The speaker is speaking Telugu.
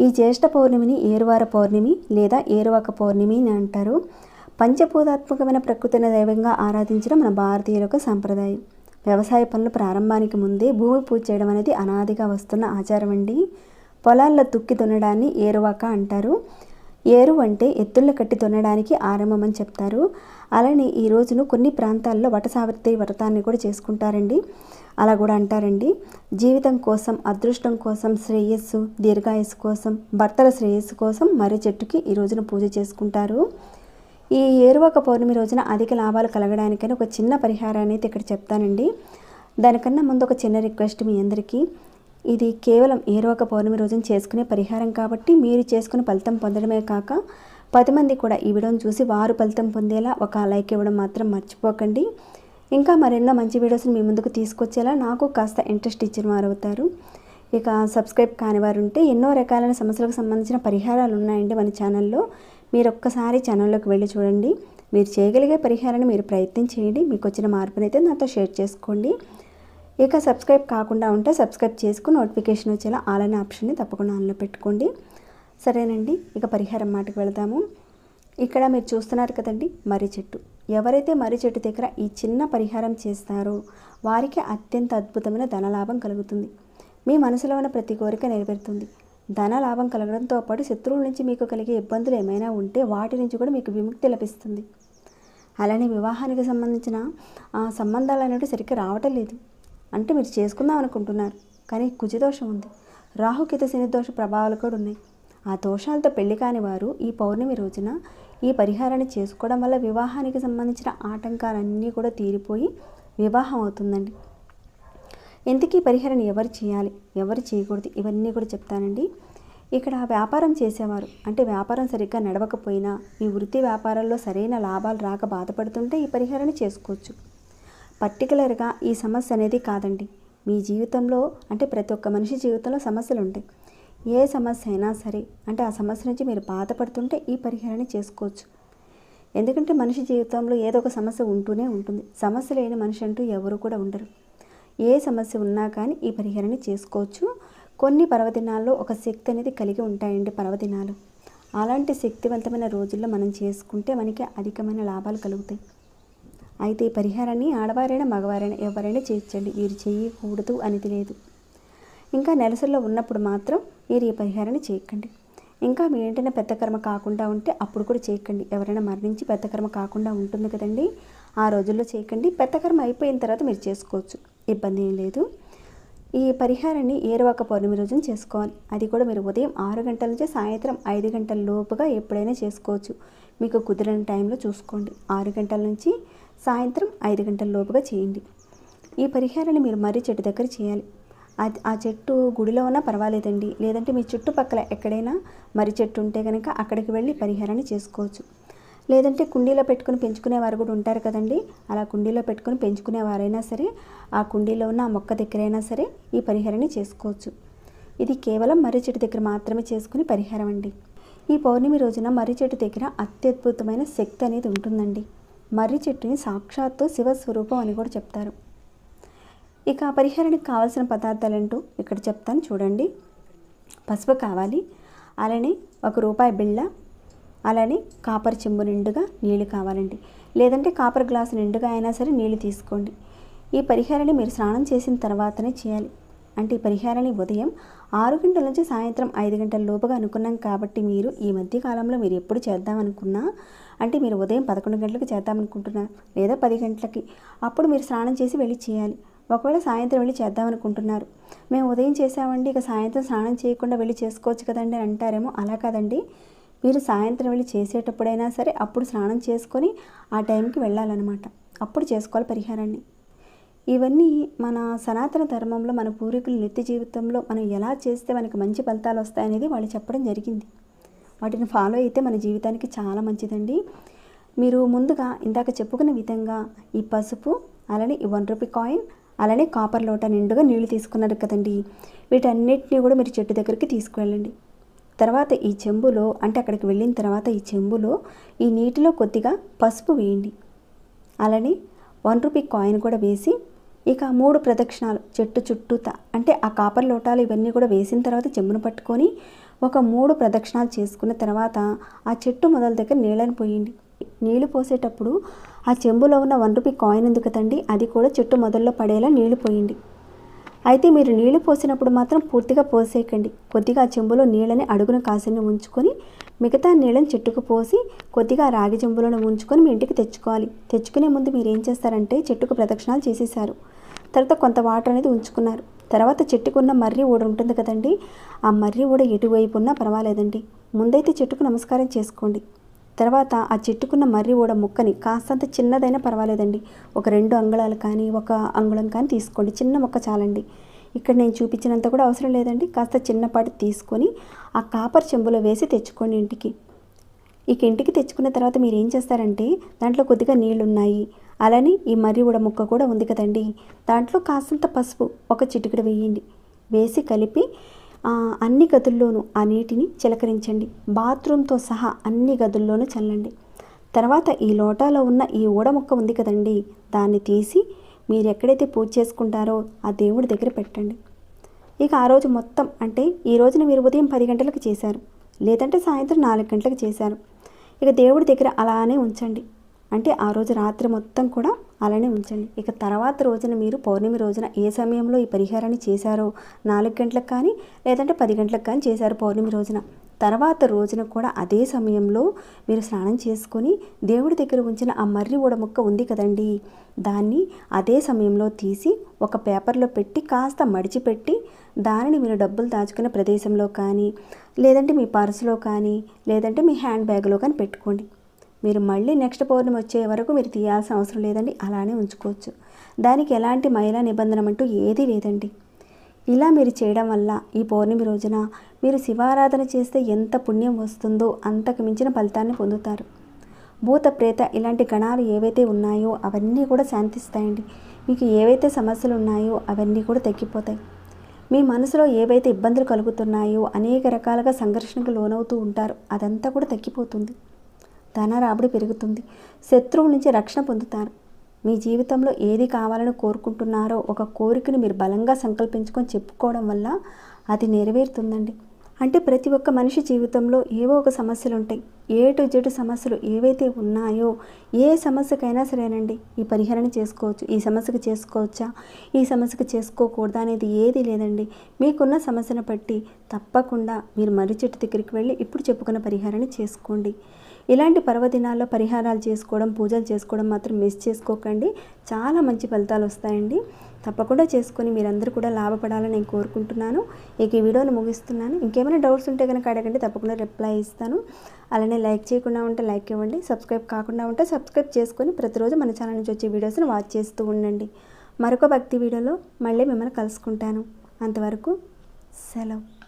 ఈ జ్యేష్ఠ పౌర్ణమిని ఏరువార పౌర్ణమి లేదా ఏరువాక పౌర్ణమి అని అంటారు. పంచభూతాత్మకమైన ప్రకృతిని దైవంగా ఆరాధించడం మన భారతీయుల యొక్క సాంప్రదాయం. వ్యవసాయ పనులు ప్రారంభానికి ముందే భూమి పూజ చేయడం అనేది అనాదిగా వస్తున్న ఆచారం అండి. పొలాల్లో తుక్కి దున్నడాన్ని ఏరువాక అంటారు. ఏరు అంటే ఎత్తుళ్ళ కట్టి దున్నడానికి ఆరంభం అని చెప్తారు. అలానే ఈ రోజును కొన్ని ప్రాంతాల్లో వట సావిత్రి వ్రతాన్ని కూడా చేసుకుంటారండి. అలా కూడా అంటారండి. జీవితం కోసం అదృష్టం కోసం శ్రేయస్సు దీర్ఘాయస్సు కోసం భర్తల శ్రేయస్సు కోసం మర్రి చెట్టుకి ఈ రోజున పూజ చేసుకుంటారు. ఈ ఏరువాక పౌర్ణమి రోజున అధిక లాభాలు కలగడానికని ఒక చిన్న పరిహారాన్ని అయితే ఇక్కడ చెప్తానండి. దానికన్నా ముందు ఒక చిన్న రిక్వెస్ట్ మీ అందరికీ. ఇది కేవలం ఏరువాక పౌర్ణమి రోజున చేసుకునే పరిహారం కాబట్టి మీరు చేసుకుని ఫలితం పొందడమే కాక పది మంది కూడా ఈ వీడియోని చూసి వారు ఫలితం పొందేలా ఒక లైక్ ఇవ్వడం మాత్రం మర్చిపోకండి. ఇంకా మరెన్నో మంచి వీడియోస్ని మీ ముందుకు తీసుకొచ్చేలా నాకు కాస్త ఇంట్రెస్ట్ ఇచ్చిన వారు అవుతారు. ఇక సబ్స్క్రైబ్ కాని వారు ఉంటే ఎన్నో రకాలైన సమస్యలకు సంబంధించిన పరిహారాలు ఉన్నాయండి మన ఛానల్లో. మీరు ఒక్కసారి ఛానల్లోకి వెళ్ళి చూడండి. మీరు చేయగలిగే పరిహారాన్ని మీరు ప్రయత్నం చేయండి. మీకు వచ్చిన మార్పునైతే అయితే నాతో షేర్ చేసుకోండి. ఇక సబ్స్క్రైబ్ కాకుండా ఉంటే సబ్స్క్రైబ్ చేసుకుని నోటిఫికేషన్ వచ్చేలా ఆల్ అనే ఆప్షన్ని తప్పకుండా ఆన్లో పెట్టుకోండి. సరేనండి ఇక పరిహారం మాటకు వెళదాము. ఇక్కడ మీరు చూస్తున్నారు కదండి మర్రి చెట్టు. ఎవరైతే మర్రి చెట్టు దగ్గర ఈ చిన్న పరిహారం చేస్తారో వారికి అత్యంత అద్భుతమైన ధనలాభం కలుగుతుంది. మీ మనసులో ఉన్న ప్రతి కోరిక నెరవేరుతుంది. ధన లాభం కలగడంతో పాటు శత్రువుల నుంచి మీకు కలిగే ఇబ్బందులు ఏమైనా ఉంటే వాటి నుంచి కూడా మీకు విముక్తి లభిస్తుంది. అలానే వివాహానికి సంబంధించిన ఆ, సంబంధాలు అనేవి సరిగ్గా రావటం లేదు. అంటే మీరు చేసుకుందాం అనుకుంటున్నారు కానీ కుజదోషం ఉంది. రాహుకేత శని దోష ప్రభావాలు కూడా ఉన్నాయి. ఆ దోషాలతో పెళ్ళి కాని వారు ఈ పౌర్ణమి రోజున ఈ పరిహారాన్ని చేసుకోవడం వల్ల వివాహానికి సంబంధించిన ఆటంకాలన్నీ కూడా తీరిపోయి వివాహం అవుతుందండి. ఎందుకీ పరిహారం ఎవరు చేయాలి? ఎవరు చేయకూడదు? ఇవన్నీ కూడా చెప్తానండి. ఇక్కడ వ్యాపారం చేసేవారు. అంటే వ్యాపారం సరిగ్గా నడవకపోయినా ఈ వృత్తి వ్యాపారాల్లో సరైన లాభాలు రాక బాధపడుతుంటే ఈ పరిహారాన్ని చేసుకోవచ్చు. పర్టికులర్గా ఈ సమస్య అనేది కాదండి. మీ జీవితంలో అంటే ప్రతి ఒక్క మనిషి జీవితంలో సమస్యలు ఉంటాయి ఏ సమస్య అయినా సరే అంటే ఆ సమస్య నుంచి మీరు బాధపడుతుంటే ఈ పరిహారాన్ని చేసుకోవచ్చు. ఎందుకంటే మనిషి జీవితంలో ఏదో ఒక సమస్య ఉంటూనే ఉంటుంది. సమస్య లేని మనిషి అంటూ ఎవరు కూడా ఉండరు. ఏ సమస్య ఉన్నా కానీ ఈ పరిహారాన్ని చేసుకోవచ్చు. కొన్ని పర్వదినాల్లో ఒక శక్తి అనేది కలిగి ఉంటాయండి పర్వదినాలు. అలాంటి శక్తివంతమైన రోజుల్లో మనం చేసుకుంటే మనకి అధికమైన లాభాలు కలుగుతాయి. అయితే ఈ పరిహారాన్ని ఆడవారైనా మగవారైనా ఎవరైనా చేయించండి వీరు చేయకూడదు అనేది లేదు ఇంకా నెలసల్లో ఉన్నప్పుడు మాత్రం మీరు ఈ పరిహారాన్ని చేయకండి. ఇంకా మీ ఏంటైనా పెద్ద కర్మ కాకుండా ఉంటే అప్పుడు కూడా చేయకండి. ఎవరైనా మరణించి పెద్ద కర్మ కాకుండా ఉంటుంది కదండి. ఆ రోజుల్లో చేయకండి. పెద్ద కర్మ అయిపోయిన తర్వాత మీరు చేసుకోవచ్చు. ఇబ్బంది ఏం లేదు. ఈ పరిహారాన్ని ఏరువాక పౌర్ణమి రోజున చేసుకోవాలి. అది కూడా మీరు ఉదయం ఆరు గంటల నుంచి సాయంత్రం ఐదు గంటల లోపుగా ఎప్పుడైనా చేసుకోవచ్చు. మీకు కుదిరిన టైంలో చూసుకోండి. ఆరు గంటల నుంచి సాయంత్రం ఐదు గంటల లోపుగా చేయండి. ఈ పరిహారాన్ని మీరు మర్రి చెట్టు దగ్గర చేయాలి. అది ఆ చెట్టు గుడిలో ఉన్నా పర్వాలేదండి. లేదంటే మీ చుట్టుపక్కల ఎక్కడైనా మర్రి చెట్టు ఉంటే కనుక అక్కడికి వెళ్ళి పరిహారాన్ని చేసుకోవచ్చు. లేదంటే కుండీలో పెట్టుకుని పెంచుకునేవారు కూడా ఉంటారు కదండి. అలా కుండీలో పెట్టుకుని పెంచుకునేవారైనా సరే ఆ కుండీలో ఉన్న ఆ మొక్క దగ్గరైనా సరే ఈ పరిహారాన్ని చేసుకోవచ్చు. ఇది కేవలం మర్రి చెట్టు దగ్గర మాత్రమే చేసుకునే పరిహారం అండి. ఈ పౌర్ణమి రోజున మర్రి చెట్టు దగ్గర అత్యద్భుతమైన శక్తి అనేది ఉంటుందండి. మర్రి చెట్టుని సాక్షాత్తు శివస్వరూపం అని కూడా చెప్తారు. ఇక ఆ పరిహారానికి కావాల్సిన పదార్థాలు ఇక్కడ చెప్తాను చూడండి. పసుపు కావాలి అలానే ఒక రూపాయి బిళ్ళ అలానే కాపర్ చెంబు నిండుగా నీళ్ళు కావాలండి. లేదంటే కాపర్ గ్లాసు నిండుగా అయినా సరే నీళ్ళు తీసుకోండి. ఈ పరిహారాన్ని మీరు స్నానం చేసిన తర్వాతనే చేయాలి. అంటే ఈ పరిహారాన్ని ఉదయం ఆరు గంటల నుంచి సాయంత్రం ఐదు గంటల లోపుగా అనుకున్నాం కాబట్టి మీరు ఈ మధ్య కాలంలో మీరు ఎప్పుడు చేద్దామనుకున్నా అంటే మీరు ఉదయం పదకొండు గంటలకు చేద్దామనుకుంటున్నారు లేదా పది గంటలకి అప్పుడు మీరు స్నానం చేసి వెళ్ళి చేయాలి. ఒకవేళ సాయంత్రం వెళ్ళి చేద్దామనుకుంటున్నారు మేము ఉదయం చేసామండి ఇక సాయంత్రం స్నానం చేయకుండా వెళ్ళి చేసుకోవచ్చు కదండి అని అంటారేమో అలా కాదండి. మీరు సాయంత్రం వెళ్ళి చేసేటప్పుడైనా సరే అప్పుడు స్నానం చేసుకొని ఆ టైంకి వెళ్ళాలన్నమాట. అప్పుడు చేసుకోవాలి పరిహారాన్ని. ఇవన్నీ మన సనాతన ధర్మంలో మన పూర్వీకుల నిత్య జీవితంలో మనం ఎలా చేస్తే మనకి మంచి ఫలితాలు వస్తాయనేది వాళ్ళు చెప్పడం జరిగింది. వాటిని ఫాలో అయితే మన జీవితానికి చాలా మంచిదండి. మీరు ముందుగా ఇందాక చెప్పుకున్న విధంగా ఈ పసుపు అలానే ఈ వన్ రూపీ కాయిన్ అలానే కాపర్ లోట నిండుగా నీళ్ళు తీసుకున్నారు కదండి. వీటన్నిటిని కూడా మీరు చెట్టు దగ్గరికి తీసుకువెళ్ళండి. తర్వాత ఈ చెంబులో అంటే అక్కడికి వెళ్ళిన తర్వాత ఈ చెంబులో ఈ నీటిలో కొద్దిగా పసుపు వేయండి. అలానే వన్ రూపీ కాయిన్ కూడా వేసి ఇక మూడు ప్రదక్షిణాలు చెట్టు చుట్టూత అంటే ఆ కాపర్ లోటాలు ఇవన్నీ కూడా వేసిన తర్వాత చెంబును పట్టుకొని ఒక మూడు ప్రదక్షిణాలు చేసుకున్న తర్వాత ఆ చెట్టు మొదల దగ్గర నీళ్ళని పోయండి. నీళ్ళు పోసేటప్పుడు ఆ చెంబులో ఉన్న వన్ రూపీ కాయిన్ ఎందుకు కదండి? అది కూడా చెట్టు మొదల్లో పడేలా నీళ్ళు పోయండి. అయితే మీరు నీళ్ళు పోసినప్పుడు మాత్రం పూర్తిగా పోసేయకండి. కొద్దిగా చెంబులో నీళ్ళని అడుగున కాసిని ఉంచుకొని మిగతా నీళ్ళని చెట్టుకు పోసి కొద్దిగా రాగి చెంబులను ఉంచుకొని మీ ఇంటికి తెచ్చుకోవాలి. తెచ్చుకునే ముందు మీరు ఏం చేస్తారంటే చెట్టుకు ప్రదక్షిణాలు చేసేసారు తర్వాత కొంత వాటర్ అనేది ఉంచుకున్నారు. తర్వాత చెట్టుకున్న మర్రి ఊడ ఉంటుంది కదండి ఆ మర్రి ఊడ ఎటువైపు ఉన్నా పర్వాలేదండి. ముందైతే చెట్టుకు నమస్కారం చేసుకోండి. తర్వాత ఆ చెట్టుకున్న మర్రి ఊడ ముక్కని కాస్తంత చిన్నదైనా పర్వాలేదండి. ఒక రెండు అంగుళాలు కానీ ఒక అంగుళం కానీ తీసుకోండి. చిన్న మొక్క చాలండి. ఇక్కడ నేను చూపించినంత కూడా అవసరం లేదండి. కాస్త చిన్నపాటి తీసుకొని ఆ కాపర్ చెంబులో వేసి తెచ్చుకోండి ఇంటికి. ఇక ఇంటికి తెచ్చుకున్న తర్వాత మీరు ఏం చేస్తారంటే దాంట్లో కొద్దిగా నీళ్ళు ఉన్నాయి అలానే ఈ మర్రి ఉడ ముక్క కూడా ఉంది కదండి. దాంట్లో కాసంత పసుపు ఒక చిటికెడు వేయండి. వేసి కలిపి అన్ని గదుల్లోనూ ఆ నీటిని చిలకరించండి. బాత్రూమ్తో సహా అన్ని గదుల్లోనూ చల్లండి. తర్వాత ఈ లోటాలో ఉన్న ఈ ఊడ మొక్క ఉంది కదండి దాన్ని తీసి మీరు ఎక్కడైతే పూజ చేసుకుంటారో ఆ దేవుడి దగ్గర పెట్టండి. ఇక ఆ రోజు మొత్తం అంటే ఈ రోజున మీరు ఉదయం పది గంటలకు చేశారు లేదంటే సాయంత్రం నాలుగు గంటలకు చేశారు. ఇక దేవుడి దగ్గర అలానే ఉంచండి. అంటే ఆ రోజు రాత్రి మొత్తం కూడా అలానే ఉంచండి. ఇక తర్వాత రోజున మీరు పౌర్ణమి రోజున ఏ సమయంలో ఈ పరిహారాన్ని చేశారో నాలుగు గంటలకు కానీ లేదంటే పది గంటలకు కానీ చేశారు పౌర్ణమి రోజున. తర్వాత రోజున కూడా అదే సమయంలో మీరు స్నానం చేసుకొని దేవుడి దగ్గర ఉంచిన ఆ మర్రి ఊడ ముక్క ఉంది కదండి దాన్ని అదే సమయంలో తీసి ఒక పేపర్లో పెట్టి కాస్త మడిచిపెట్టి దానిని మీరు డబ్బులు దాచుకునే ప్రదేశంలో కానీ లేదంటే మీ పర్సులో కానీ లేదంటే మీ హ్యాండ్ బ్యాగ్లో కానీ పెట్టుకోండి. మీరు మళ్ళీ నెక్స్ట్ పౌర్ణమి వచ్చే వరకు మీరు తీయాల్సిన అవసరం లేదండి. అలానే ఉంచుకోవచ్చు. దానికి ఎలాంటి మహిళా నిబంధన అంటూ ఏదీ లేదండి. ఇలా మీరు చేయడం వల్ల ఈ పౌర్ణమి రోజున మీరు శివారాధన చేస్తే ఎంత పుణ్యం వస్తుందో అంతకు మించిన ఫలితాన్ని పొందుతారు. భూత ప్రేత ఇలాంటి గణాలు ఏవైతే ఉన్నాయో అవన్నీ కూడా శాంతిస్తాయండి. మీకు ఏవైతే సమస్యలు ఉన్నాయో అవన్నీ కూడా తగ్గిపోతాయి. మీ మనసులో ఏవైతే ఇబ్బందులు కలుగుతున్నాయో అనేక రకాలుగా సంఘర్షణకు లోనవుతూ ఉంటారు. అదంతా కూడా తగ్గిపోతుంది. ధన రాబడి పెరుగుతుంది. శత్రువు నుంచి రక్షణ పొందుతారు. మీ జీవితంలో ఏది కావాలని కోరుకుంటున్నారో ఒక కోరికను మీరు బలంగా సంకల్పించుకొని చెప్పుకోవడం వల్ల అది నెరవేరుతుందండి. అంటే ప్రతి ఒక్క మనిషి జీవితంలో ఏవో ఒక సమస్యలు ఉంటాయి. ఏ టు జెడ్ సమస్యలు ఏవైతే ఉన్నాయో ఏ సమస్యకైనా సరేనండి ఈ పరిహారాన్ని చేసుకోవచ్చు. ఈ సమస్యకు చేసుకోవచ్చా? ఈ సమస్యకు చేసుకోకూడదా అనేది ఏది లేదండి. మీకున్న సమస్యను బట్టి తప్పకుండా మీరు మర్రి చెట్టు దగ్గరికి వెళ్ళి ఇప్పుడు చెప్పుకున్న పరిహారాన్ని చేసుకోండి. ఇలాంటి పర్వదినాల్లో పరిహారాలు చేసుకోవడం పూజలు చేసుకోవడం మాత్రం మిస్ చేసుకోకండి. చాలా మంచి ఫలితాలు వస్తాయండి. తప్పకుండా చేసుకొని మీరందరూ కూడా లాభపడాలని నేను కోరుకుంటున్నాను. ఇక ఈ వీడియోని ముగిస్తున్నాను. ఇంకేమైనా డౌట్స్ ఉంటే కనుక అడగండి తప్పకుండా రిప్లై ఇస్తాను. అలానే లైక్ చేయకుండా ఉంటే లైక్ ఇవ్వండి సబ్స్క్రైబ్ కాకుండా ఉంటే సబ్స్క్రైబ్ చేసుకొని ప్రతిరోజు మన ఛానల్ నుంచి వచ్చే వీడియోస్ని వాచ్ చేస్తూ ఉండండి. మరొక భక్తి వీడియోలో మళ్ళీ మిమ్మల్ని కలుసుకుంటాను. అంతవరకు సెలవు.